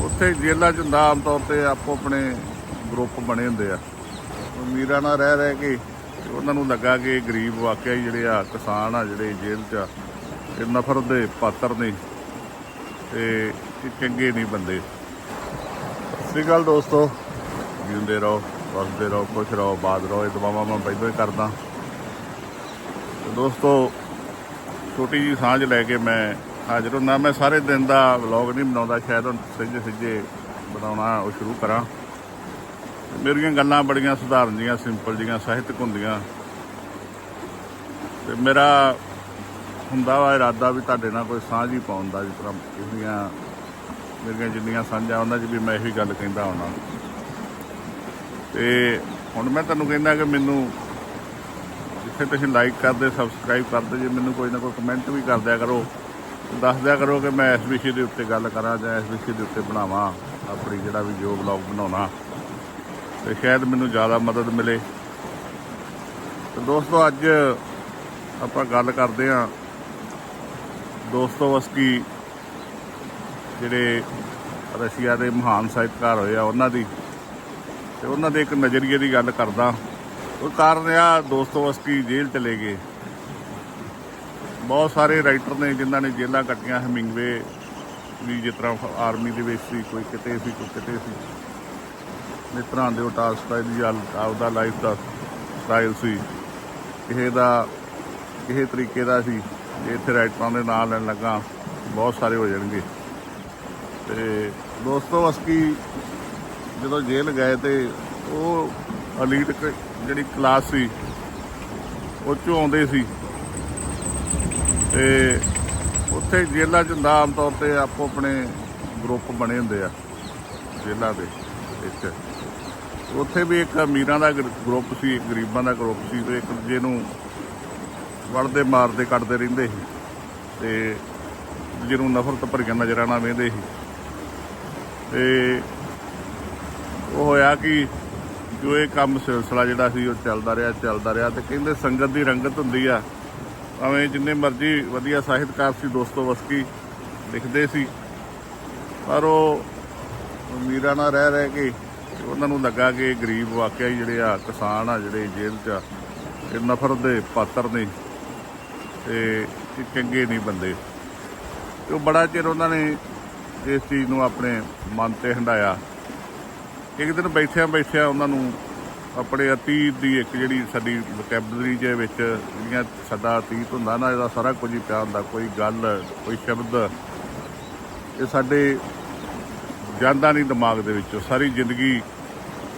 ਉੱਥੇ ਜੇਲ੍ਹਾਂ 'ਚ ਹੁੰਦਾ ਆਮ ਤੌਰ ਤੇ ਆਪੋ ਆਪਣੇ ਗਰੁੱਪ ਬਣੇ ਹੁੰਦੇ ਆ। ਅਮੀਰਾਂ ਨਾਲ ਰਹਿ ਰਹਿ ਕੇ ਤੇ ਉਹਨਾਂ ਨੂੰ ਲੱਗਾ ਕਿ ਗਰੀਬ ਵਾਕਿਆ ਹੀ ਜਿਹੜੇ ਆ ਕਿਸਾਨ ਆ ਜਿਹੜੇ ਜੇਲ੍ਹ 'ਚ ਆ, ਇਹ ਨਫ਼ਰਤ ਦੇ ਪਾਤਰ ਨੇ ਤੇ ਇਹ ਚੰਗੇ ਨਹੀਂ ਬੰਦੇ। ਸਤਿ ਸ਼੍ਰੀ ਅਕਾਲ ਦੋਸਤੋ ਜਿਉਂਦੇ ਰਹੋ ਵਸਦੇ ਰਹੋ ਖੁਸ਼ ਰਹੋ ਬਾਦ ਰਹੋ ਇਹ ਦੁਆਵਾਂ ਮੈਂ ਪਹਿਲਾਂ ਹੀ ਕਰਦਾ। ਦੋਸਤੋ ਛੋਟੀ ਜੀ ਸਾਂਝ ਲੈ ਕੇ ਮੈਂ ਹਾਜ਼ਰ ਹੁੰਦਾ ਮੈਂ ਸਾਰੇ ਦਿਨ ਦਾ ਵਲੌਗ ਨਹੀਂ ਬਣਾਉਂਦਾ, ਸ਼ਾਇਦ ਹੁਣ ਸਿੱਝੇ ਸਿੱਝੇ ਬਣਾਉਣਾ ਉਹ ਸ਼ੁਰੂ ਕਰਾਂ। ਮੇਰੀਆਂ ਗੱਲਾਂ ਬੜੀਆਂ ਸਧਾਰਨ ਜੀਆਂ ਸਿੰਪਲ ਜੀਆਂ, ਸਾਹਿਤਕ ਹੁੰਦੀਆਂ। ਤੇ ਮੇਰਾ ਹੁੰਦਾ ਵਾ ਇਰਾਦਾ ਵੀ ਤੁਹਾਡੇ ਨਾਲ ਕੋਈ ਸਾਂਝ ਹੀ ਪਾਉਣ ਦਾ, ਜਿਸ ਤਰ੍ਹਾਂ ਇਹਦੀਆਂ, ਮੇਰੀਆਂ ਜਿੰਨੀਆਂ ਸਾਂਝਾਂ, ਉਹਨਾਂ 'ਚ ਵੀ ਮੈਂ ਇਹੀ ਗੱਲ ਕਹਿੰਦਾ ਹੁਣਾ ਤੇ ਹੁਣ ਮੈਂ ਤੁਹਾਨੂੰ ਕਹਿੰਦਾ ਕਿ ਮੈਨੂੰ ਜਿੱਥੇ ਤੁਸੀਂ ਲਾਈਕ ਕਰਦੇ ਸਬਸਕ੍ਰਾਈਬ ਕਰਦੇ, ਜੇ ਮੈਨੂੰ ਕੋਈ ਨਾ ਕੋਈ ਕਮੈਂਟ ਵੀ ਕਰ ਦਿਆ ਕਰੋ ਦੱਸ ਦਿਆ ਕਰੋ ਕਿ ਮੈਂ ਇਸ ਵਿਸ਼ੇ ਦੇ ਉੱਤੇ ਗੱਲ ਕਰਾਂ ਜਾਂ ਇਸ ਵਿਸ਼ੇ ਦੇ ਉੱਤੇ ਬਣਾਵਾਂ, ਆਪਣੀ ਜਿਹੜਾ ਵੀ ਜੋ ਬਲੌਗ ਬਣਾਉਣਾ। ਤੇ ਸ਼ਾਇਦ ਮੈਨੂੰ ਜ਼ਿਆਦਾ ਮਦਦ ਮਿਲੇ। ਤੇ ਦੋਸਤੋ, ਅੱਜ ਆਪਾਂ ਗੱਲ ਕਰਦੇ ਹਾਂ ਦੋਸਤੋਵਸਕੀ ਜਿਹੜੇ ਰਸ਼ੀਆ ਦੇ ਮਹਾਨ ਸਾਹਿਤਕਾਰ ਹੋਏ ਆ, ਉਹਨਾਂ ਦੀ। ਤੇ ਉਹਨਾਂ ਦੇ ਇੱਕ ਨਜ਼ਰੀਏ ਦੀ ਗੱਲ ਕਰਦਾ। ਉਹ ਕਾਰਨ ਆ ਦੋਸਤੋ ਵਸਕੀ ਜੇਲ੍ਹ ਚਲੇ ਗਏ। ਬਹੁਤ ਸਾਰੇ ਰਾਈਟਰ ਨੇ ਜਿਨ੍ਹਾਂ ਨੇ ਜੇਲ੍ਹਾਂ ਕੱਟੀਆਂ, ਹਮਿੰਗਵੇ ਵੀ ਜਿਸ ਤਰ੍ਹਾਂ ਆਰਮੀ ਦੇ ਵਿੱਚ ਸੀ, ਕੋਈ ਕਿਤੇ ਸੀ, ਕੋਈ ਕਿਤੇ ਸੀ। ਇਸ ਤਰ੍ਹਾਂ ਦੇ ਉਹ ਟਾਲਸਟਾਈ ਦੀ ਹਾਲ- ਆਪਦਾ ਲਾਈਫ ਦਾ ਸਟਾਈਲ ਸੀ। ਕਿਸੇ ਦਾ ਕਿਸੇ ਤਰੀਕੇ ਦਾ ਸੀ ਜੇ ਇੱਥੇ ਰਾਈਟਰਾਂ ਦੇ ਨਾਂ ਲੈਣ ਲੱਗਾ, ਬਹੁਤ ਸਾਰੇ ਹੋ ਜਾਣਗੇ। ਤੇ ਦੋਸਤੋ ਅਸਕੀ ਜਦੋਂ ਜੇਲ੍ਹ ਗਏ ਤੇ ਉਹ ਅਲੀਟ ਕ- ਜਿਹੜੀ ਕਲਾਸ ਸੀ, ਉਹ ਚੋਂ ਆਉਂਦੇ ਸੀ। ਤੇ ਉੱਥੇ ਜੇਲ੍ਹਾਂ 'ਚ ਹੁੰਦਾ ਆਮ ਤੌਰ ਤੇ ਆਪੋ ਆਪਣੇ ਗਰੁੱਪ ਬਣੇ ਹੁੰਦੇ ਆ, ਜੇਲ੍ਹਾਂ ਦੇ ਵਿੱਚ। ਉੱਥੇ ਵੀ ਇੱਕ ਅਮੀਰਾਂ ਦਾ ਗਰੁੱਪ ਸੀ, ਇੱਕ ਗਰੀਬਾਂ ਦਾ ਗਰੁੱਪ ਸੀ ਤੇ ਇੱਕ ਦੂਜੇ ਨੂੰ ਵੜਦੇ ਮਾਰਦੇ, ਕੱਟਦੇ ਰਹਿੰਦੇ ਸੀ ਤੇ ਨੂੰ ਨਫ਼ਰਤ ਭਰੀਆਂ ਨਜ਼ਰਾਂ ਨਾਲ ਵੇਂਦੇ ਸੀ। ਤੇ ਉਹ ਹੋਇਆ ਕਿ ਜੋ ਇਹ ਕੰਮ ਸਿਲਸਿਲਾ ਜਿਹੜਾ ਸੀ ਉਹ ਚੱਲਦਾ ਰਿਹਾ ਚੱਲਦਾ ਰਿਹਾ ਤੇ ਕਹਿੰਦੇ ਸੰਗਤ ਦੀ ਰੰਗਤ ਹੁੰਦੀ ਆ। ਭਾਵੇਂ ਜਿੰਨੇ ਮਰਜ਼ੀ ਵਧੀਆ ਸਾਹਿਤਕਾਰ ਸੀ ਦੋਸਤੋ ਵਸਕੀ ਲਿਖਦੇ ਸੀ ਪਰ ਉਹ ਅਮੀਰਾਂ ਨਾਲ ਰਹਿ ਰਹਿ ਕੇ ਉਹਨਾਂ ਨੂੰ ਲੱਗਾ ਕਿ ਗਰੀਬ ਵਾਕਿਆ ਹੀ ਜਿਹੜੇ ਆ ਕਿਸਾਨ ਆ ਜਿਹੜੇ ਜੇਲ੍ਹ 'ਚ ਆ, ਇਹ ਨਫ਼ਰਤ ਦੇ ਪਾਤਰ ਨੇ ਤੇ ਇਹ ਚੰਗੇ ਨਹੀਂ ਬੰਦੇ। ਤੇ ਉਹ ਬੜਾ ਚਿਰ ਉਹਨਾਂ ਨੇ ਇਸ ਚੀਜ਼ ਨੂੰ ਆਪਣੇ ਮਨ ਤੇ ਹੰਡਾਇਆ। ਇੱਕ ਦਿਨ ਬੈਠਿਆਂ ਬੈਠਿਆਂ ਉਹਨਾਂ ਨੂੰ ਆਪਣੇ ਅਤੀਤ ਦੀ ਇੱਕ ਜਿਹੜੀ ਸਾਡੀ ਵੋਕੈਬਲਰੀ ਦੇ ਵਿੱਚ ਜਿਹੜੀਆਂ ਸਾਡਾ ਅਤੀਤ ਹੁੰਦਾ ਨਾ, ਇਹਦਾ ਸਾਰਾ ਕੁਝ ਹੀ ਪਿਆ ਹੁੰਦਾ, ਕੋਈ ਗੱਲ, ਕੋਈ ਸ਼ਬਦ। ਇਹ ਸਾਡੇ ਜਾਂਦਾ ਨਹੀਂ ਦਿਮਾਗ ਦੇ ਵਿੱਚੋਂ, ਸਾਰੀ ਜ਼ਿੰਦਗੀ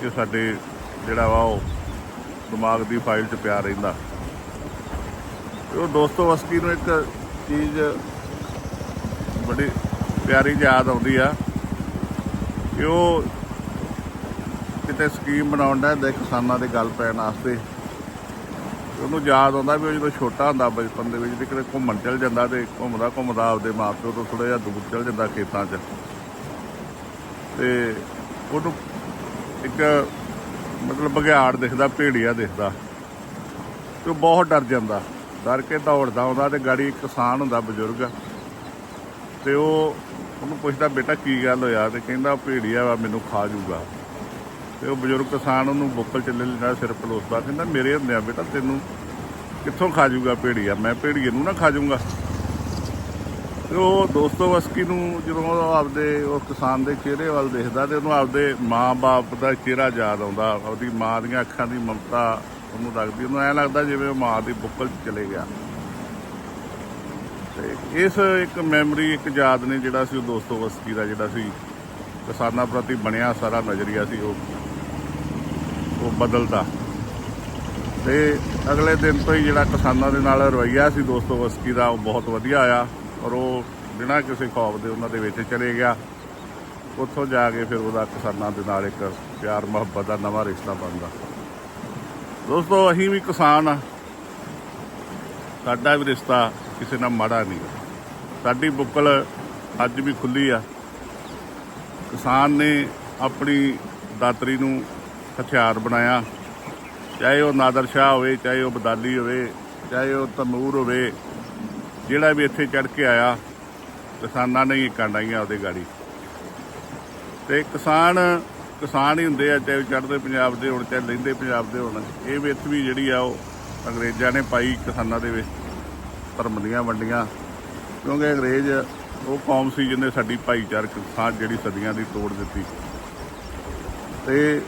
ਇਹ ਸਾਡੇ ਜਿਹੜਾ ਵਾ ਉਹ ਦਿਮਾਗ ਦੀ ਫਾਈਲ 'ਚ ਪਿਆ ਰਹਿੰਦਾ। ਉਹ ਦੋਸਤੋ ਵਸਕੀ ਨੂੰ ਇੱਕ ਚੀਜ਼ ਬੜੀ ਪਿਆਰੀ ਯਾਦ ਆਉਂਦੀ ਆ ਕਿ ਉਹ ਕਿਤੇ ਸਕੀਮ ਬਣਾਉਣ ਦਾ ਦੇ ਕਿਸਾਨਾਂ ਦੇ ਗੱਲ ਪੈਣ ਵਾਸਤੇ। ਤੇ ਉਹਨੂੰ ਯਾਦ ਆਉਂਦਾ ਵੀ ਉਹ ਜਦੋਂ ਛੋਟਾ ਹੁੰਦਾ ਬਚਪਨ ਦੇ ਵਿੱਚ ਤੇ ਕਿਤੇ ਘੁੰਮਣ ਚਲ ਜਾਂਦਾ ਤੇ ਘੁੰਮਦਾ ਘੁੰਮਦਾ ਆਪਦੇ ਮਾਪਿਓ ਤੋਂ ਥੋੜਾ ਜਿਹਾ ਦੂਰ ਚਲ ਜਾਂਦਾ ਖੇਤਾਂ 'ਚ। ਤੇ ਉਹਨੂੰ ਇੱਕ ਮਤਲਬ ਬਘਿਆੜ ਦਿਖਦਾ, ਭੇੜੀਆ ਦਿਖਦਾ। ਤੇ ਉਹ ਬਹੁਤ ਡਰ ਜਾਂਦਾ। ਡਰ ਕੇ ਦੌੜਦਾ ਆਉਂਦਾ ਤੇ ਗਾੜੀ ਕਿਸਾਨ ਹੁੰਦਾ ਬਜ਼ੁਰਗ। ਤੇ ਉਹ ਉਹਨੂੰ ਪੁੱਛਦਾ, ਬੇਟਾ, ਕੀ ਗੱਲ ਹੋਇਆ? ਤੇ ਕਹਿੰਦਾ, ਭੇੜੀਆ ਵਾ, ਮੈਨੂੰ ਖਾ ਜੂਗਾ। ਤੇ ਉਹ ਬਜ਼ੁਰਗ ਕਿਸਾਨ ਉਹਨੂੰ ਬੁੱਕਲ ਚ ਲੈਂਦਾ, ਸਿਰ ਪਲੋਸਦਾ ਕਹਿੰਦਾ ਮੇਰੇ ਹੁੰਦਿਆਂ ਬੇਟਾ ਤੈਨੂੰ ਕਿੱਥੋਂ ਖਾ ਜੂਗਾ ਭੇੜੀਆ? ਮੈਂ ਭੇੜੀਏ ਨੂੰ ਨਾ ਖਾ ਜੂਗਾ। ਤੇ ਉਹ ਦੋਸਤੋ ਵਸਕੀ ਨੂੰ ਜਦੋਂ ਉਹ ਆਪਦੇ, ਉਹ ਕਿਸਾਨ ਦੇ ਚਿਹਰੇ ਵੱਲ ਦੇਖਦਾ ਤੇ ਉਹਨੂੰ ਆਪਦੇ ਮਾਂ-ਬਾਪ ਦਾ ਚਿਹਰਾ ਯਾਦ ਆਉਂਦਾ। ਉਹਦੀ ਮਾਂ ਦੀਆਂ ਅੱਖਾਂ ਦੀ ਮਮਤਾ ਉਹਨੂੰ ਲੱਗਦੀ, ਉਹਨੂੰ ਐਂ ਲੱਗਦਾ ਜਿਵੇਂ ਉਹ ਮਾਂ ਦੀ ਬੁੱਕਲ 'ਚ ਚਲੇ ਗਿਆ। ਤੇ ਇਸ ਇੱਕ ਮੈਮਰੀ, ਇੱਕ ਯਾਦ ਨੇ ਜਿਹੜਾ ਸੀ ਉਹ ਦੋਸਤੋ ਵਸਕੀ ਦਾ ਜਿਹੜਾ ਸੀ। ਕਿਸਾਨਾਂ ਪ੍ਰਤੀ ਬਣਿਆ ਸਾਰਾ ਨਜ਼ਰੀਆ ਸੀ ਉਹ। ਉਹ ਬਦਲਦਾ। ਤੇ ਅਗਲੇ ਦਿਨ ਤੋਂ ਹੀ ਜਿਹੜਾ ਕਿਸਾਨਾਂ ਦੇ ਨਾਲ ਰਵੱਈਆ ਸੀ ਦੋਸਤੋ ਵਸਕੀ ਦਾ, ਉਹ ਬਹੁਤ ਵਧੀਆ ਆਇਆ ਔਰ ਉਹ ਬਿਨਾਂ ਕਿਸੇ ਖੌਫ ਦੇ ਉਹਨਾਂ ਦੇ ਵਿੱਚ ਚਲੇ ਗਿਆ। ਉੱਥੋਂ ਜਾ ਕੇ ਫਿਰ ਉਹਦਾ ਕਿਸਾਨਾਂ ਦੇ ਨਾਲ ਇੱਕ ਪਿਆਰ ਮੁਹੱਬਤ ਦਾ ਨਵਾਂ ਰਿਸ਼ਤਾ ਬਣਦਾ। ਦੋਸਤੋ ਅਸੀਂ ਵੀ ਕਿਸਾਨ ਆ। ਸਾਡਾ ਵੀ ਰਿਸ਼ਤਾ ਕਿਸੇ ਨਾਲ ਮਾੜਾ ਨਹੀਂ। ਸਾਡੀ ਬੁੱਕਲ ਅੱਜ ਵੀ ਖੁੱਲੀ ਆ। ਕਿਸਾਨ ਨੇ ਆਪਣੀ ਦਾਤਰੀ ਨੂੰ ਹਥਿਆਰ ਬਣਾਇਆ। ਚਾਹੇ ਉਹ ਨਾਦਰ ਸ਼ਾਹ ਹੋਵੇ, ਚਾਹੇ ਉਹ ਬਦਾਲੀ ਹੋਵੇ, ਚਾਹੇ ਉਹ ਤਨੂਰ ਹੋਵੇ, ਜਿਹੜਾ ਵੀ ਇੱਥੇ ਚੜ ਕੇ ਆਇਆ, ਕਿਸਾਨਾਂ ਨੇ ਹੀ ਕਾਂਡਾਈਆਂ ਉਹਦੇ ਗਾੜੀ। ਤੇ ਕਿਸਾਨ ਕਿਸਾਨ ਹੀ ਹੁੰਦੇ ਆ, ਚਾਹੇ ਚੜ੍ਹਦੇ ਪੰਜਾਬ ਦੇ ਹੋਣ, ਚਾਹੇ ਲੈਂਦੇ ਪੰਜਾਬ ਦੇ ਹੋਣ, ਇਹ ਵਿੱਚ ਵੀ ਜਿਹੜੀ ਆ ਉਹ ਅੰਗਰੇਜ਼ਾਂ ਨੇ ਪਾਈ ਕਿਸਾਨਾਂ ਦੇ ਵਿੱਚ ਧਰਮ ਦੀਆਂ ਵੰਡੀਆਂ। ਕਿਉਂਕਿ ਅੰਗਰੇਜ਼ ਉਹ ਕੌਮ ਸੀ ਜਿਹਨੇ ਸਾਡੀ ਭਾਈਚਾਰਕ ਸਾਂਝ ਜਿਹੜੀ ਸਦੀਆਂ ਦੀ ਤੋੜ ਦਿੱਤੀ। ਤੇ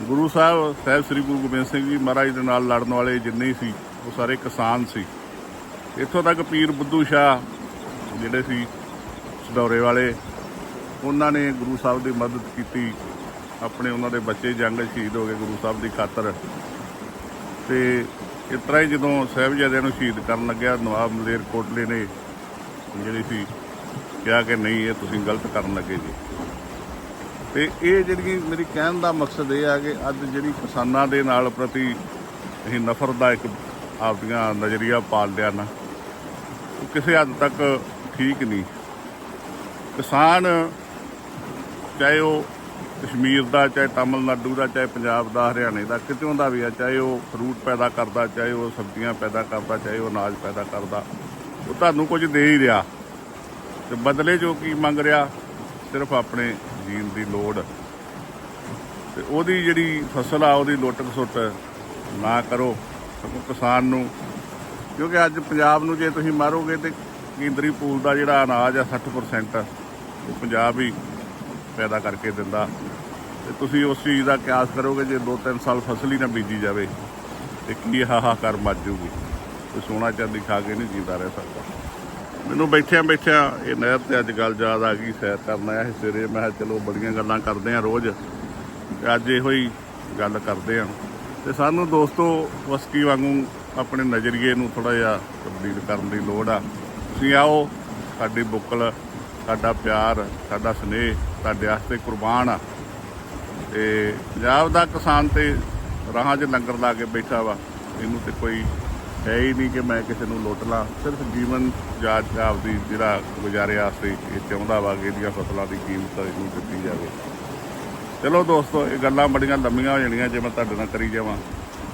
ਗੁਰੂ ਸਾਹਿਬ ਸਾਹਿਬ ਸ੍ਰੀ ਗੁਰੂ ਗੋਬਿੰਦ ਸਿੰਘ ਜੀ ਮਹਾਰਾਜ ਦੇ ਨਾਲ ਲੜਨ ਵਾਲੇ ਜਿੰਨੇ ਸੀ, ਉਹ ਸਾਰੇ ਕਿਸਾਨ ਸੀ। ਇੱਥੋਂ ਤੱਕ ਪੀਰ ਬੁੱਧੂ ਸ਼ਾਹ ਜਿਹੜੇ ਸੀ, ਸਡੌਰੇ ਵਾਲੇ, ਉਹਨਾਂ ਨੇ ਗੁਰੂ ਸਾਹਿਬ ਦੀ ਮਦਦ ਕੀਤੀ। ਆਪਣੇ ਉਹਨਾਂ ਦੇ ਬੱਚੇ ਜੰਗ ਸ਼ਹੀਦ ਹੋ ਗਏ ਗੁਰੂ ਸਾਹਿਬ ਦੀ ਖਾਤਰ। ਤੇ ਇਸ ਤਰ੍ਹਾਂ ਹੀ ਜਦੋਂ ਸਾਹਿਬਜ਼ਾਦਿਆਂ ਨੂੰ ਸ਼ਹੀਦ ਕਰਨ ਲੱਗਿਆ, ਨਵਾਬ ਮਲੇਰ ਕੋਟਲੇ ਨੇ, ਜਿਹੜੀ ਸੀ ਕਿਹਾ ਕਿ ਨਹੀਂ, ਇਹ ਤੁਸੀਂ ਗਲਤ ਕਰਨ ਲੱਗੇ ਜੀ। ਤੇ ਇਹ ਜਿਹੜੀ ਮੇਰੀ ਕਹਿਣ ਦਾ ਮਕਸਦ ਇਹ ਆ ਕਿ ਅੱਜ ਜਿਹੜੀ ਕਿਸਾਨਾਂ ਦੇ ਨਾਲ ਪ੍ਰਤੀ ਅਸੀਂ ਨਫ਼ਰਤ ਦਾ ਇੱਕ ਆਪਦੀਆਂ ਨਜ਼ਰੀਆ ਪਾਲ ਲਿਆ ਨਾ, ਉਹ ਕਿਸੇ ਹੱਦ ਤੱਕ ਠੀਕ ਨਹੀਂ। ਕਿਸਾਨ, ਚਾਹੇ ਉਹ ਕਸ਼ਮੀਰ ਦਾ, ਚਾਹੇ ਤਾਮਿਲਨਾਡੂ ਦਾ, ਚਾਹੇ ਪੰਜਾਬ ਦਾ, ਹਰਿਆਣੇ ਦਾ ਕਿਤੋਂ ਦਾ ਵੀ ਆ, ਚਾਹੇ ਉਹ ਫਰੂਟ ਪੈਦਾ ਕਰਦਾ, ਚਾਹੇ ਉਹ ਸਬਜ਼ੀਆਂ ਪੈਦਾ ਕਰਦਾ, ਚਾਹੇ ਉਹ ਅਨਾਜ ਪੈਦਾ ਕਰਦਾ, ਉਹ ਤੁਹਾਨੂੰ ਕੁਝ ਦੇ ਹੀ ਰਿਹਾ। ਤੇ ਬਦਲੇ ਜੋ ਕੀ ਮੰਗ ਰਿਹਾ, ਸਿਰਫ ਆਪਣੇ ਜੀਣ ਦੀ ਲੋੜ। ਤੇ ਉਹਦੀ ਜਿਹੜੀ ਫਸਲ ਆ, ਉਹਦੀ ਲੁੱਟ ਖਸੁੱਟ ਨਾ ਕਰੋ। ਸਗੋਂ ਕਿਸਾਨ ਨੂੰ, ਕਿਉਂਕਿ ਅੱਜ ਪੰਜਾਬ ਨੂੰ ਜੇ ਤੁਸੀਂ ਮਾਰੋਗੇ ਤੇ ਕੇਂਦਰੀ ਪੂਲ ਦਾ ਜਿਹੜਾ ਅਨਾਜ ਆ 60% ਉਹ ਪੰਜਾਬ ਹੀ ਪੈਦਾ ਕਰਕੇ ਦਿੰਦਾ। ਤੇ ਤੁਸੀਂ ਉਸ ਚੀਜ਼ ਦਾ ਕਿਆਸ ਕਰੋਗੇ, ਜੇ 2-3 ਸਾਲ ਫਸਲ ਹੀ ਨਾ ਬੀਜੀ ਜਾਵੇ, ਤੇ ਕੀ ਹਾਹਾਕਾਰ ਮੱਚ ਜੂਗੀ? ਕੋਈ ਸੋਨਾ ਚਾਂਦੀ ਖਾ ਕੇ ਨਹੀਂ ਜੀਂਦਾ ਰਹਿ ਸਕਦਾ। ਮੈਨੂੰ ਬੈਠਿਆਂ ਬੈਠਿਆਂ ਇਹ ਨਹਿਰ ਤੇ ਅੱਜ ਗੱਲ ਯਾਦ ਆ ਗਈ, ਸੈਰ ਕਰਨ ਆਇਆ ਸੀ ਸਵੇਰੇ। ਮੈਂ ਕਿਹਾ ਚਲੋ ਬੜੀਆਂ ਗੱਲਾਂ ਕਰਦੇ ਆ ਰੋਜ਼। ਤੇ ਅੱਜ ਇਹੋ ਹੀ ਗੱਲ ਕਰਦੇ ਆ। ਤੇ ਸਾਨੂੰ ਦੋਸਤੋ, ਵਸਕੀ ਵਾਂਗੂ ਆਪਣੇ ਨਜ਼ਰੀਏ ਨੂੰ ਥੋੜਾ ਜਿਹਾ ਤਬਦੀਲ ਕਰਨ ਦੀ ਲੋੜ ਆ। ਤੁਸੀਂ ਆਓ, ਸਾਡੀ ਬੁੱਕਲ, ਸਾਡਾ ਪਿਆਰ, ਸਾਡਾ ਸਨੇਹ ਤੁਹਾਡੇ ਵਾਸਤੇ ਕੁਰਬਾਨ ਆ। ਤੇ ਪੰਜਾਬ ਦਾ ਕਿਸਾਨ ਤੇ ਰਾਹਾਂ 'ਚ ਲੰਗਰ ਲਾ ਕੇ ਬੈਠਾ ਵਾ। ਇਹਨੂੰ ਤੇ ਕੋਈ ਹੈ ਹੀ ਨਹੀਂ ਕਿ ਮੈਂ ਕਿਸੇ ਨੂੰ ਲੁੱਟ ਲਾਂ ਸਿਰਫ ਜੀਵਨ ਜਾਚ ਆਪਦੀ ਜਿਹੜਾ ਗੁਜ਼ਾਰੇ ਵਾਸਤੇ ਇਹ ਚਾਹੁੰਦਾ ਵਾ ਕਿ ਇਹਦੀਆਂ ਫਸਲਾਂ ਦੀ ਕੀਮਤ ਇਹਨੂੰ ਦਿੱਤੀ ਜਾਵੇ। ਚਲੋ ਦੋਸਤੋ, ਇਹ ਗੱਲਾਂ ਬੜੀਆਂ ਲੰਮੀਆਂ ਹੋ ਜਾਣੀਆਂ ਜੇ ਮੈਂ ਤੁਹਾਡੇ ਨਾਲ ਕਰੀ ਜਾਵਾਂ।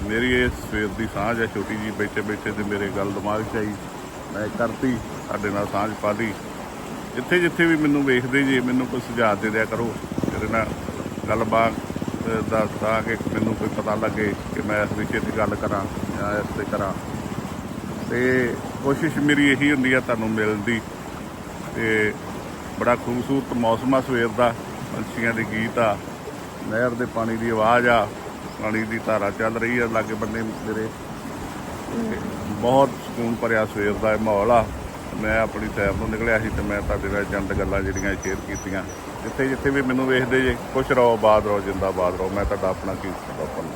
ਮੇਰੀ ਇਹ ਸਵੇਰ ਦੀ ਸਾਂਝ ਹੈ, ਛੋਟੀ ਜੀ ਬੈਠੇ ਬੈਠੇ ਤੇ ਮੇਰੇ ਗੱਲ ਦਿਮਾਗ 'ਚ ਆਈ। ਮੈਂ ਕਰਤੀ, ਤੁਹਾਡੇ ਨਾਲ ਸਾਂਝ ਪਾ ਲਈ ਜਿੱਥੇ ਜਿੱਥੇ ਵੀ ਮੈਨੂੰ ਵੇਖਦੇ ਜੇ, ਮੈਨੂੰ ਕੋਈ ਸੁਝਾਅ ਦੇ ਦਿਆ ਕਰੋ। ਮੇਰੇ ਨਾਲ ਗੱਲਬਾਤ ਦਾ ਤਾਂ ਕਿ ਮੈਨੂੰ ਕੋਈ ਪਤਾ ਲੱਗੇ ਕਿ ਮੈਂ ਇਸ ਵਿਸ਼ੇ ਤੇ ਗੱਲ ਕਰਾਂ ਜਾਂ ਇਸ ਤੇ ਕਰਾਂ। ਤੇ ਕੋਸ਼ਿਸ਼ ਮੇਰੀ ਇਹੀ ਹੁੰਦੀ ਆ ਤੁਹਾਨੂੰ ਮਿਲਣ ਦੀ ਤੇ ਬੜਾ ਖੂਬਸੂਰਤ ਮੌਸਮ ਆ ਸਵੇਰ ਦਾ, ਪੰਛੀਆਂ ਦੇ ਗੀਤ ਆ, ਨਹਿਰ ਦੇ ਪਾਣੀ ਦੀ ਆਵਾਜ਼ ਆ, ਪਾਣੀ ਦੀ ਧਾਰਾ ਚੱਲ ਰਹੀ ਆ ਲਾਗੇ ਬੰਦੇ ਮੇਰੇ। ਬਹੁਤ ਸਕੂਨ ਭਰਿਆ ਸਵੇਰ ਦਾ ਇਹ ਮਾਹੌਲ ਆ। ਮੈਂ ਆਪਣੀ ਸੈਰ ਨੂੰ ਨਿਕਲਿਆ ਸੀ ਤੇ ਮੈਂ ਤੁਹਾਡੇ ਨਾਲ ਚੰਦ ਗੱਲਾਂ ਜਿਹੜੀਆਂ ਸ਼ੇਅਰ ਕੀਤੀਆਂ। ਜਿੱਥੇ ਜਿੱਥੇ ਵੀ ਮੈਨੂੰ ਵੇਖਦੇ ਜੇ, ਖੁਸ਼ ਰਹੋ ਆਬਾਦ ਰਹੋ, ਜਿੰਦਾਬਾਦ ਰਹੋ। ਮੈਂ ਤੁਹਾਡਾ ਆਪਣਾ ਕੀ ਬਾਪਨ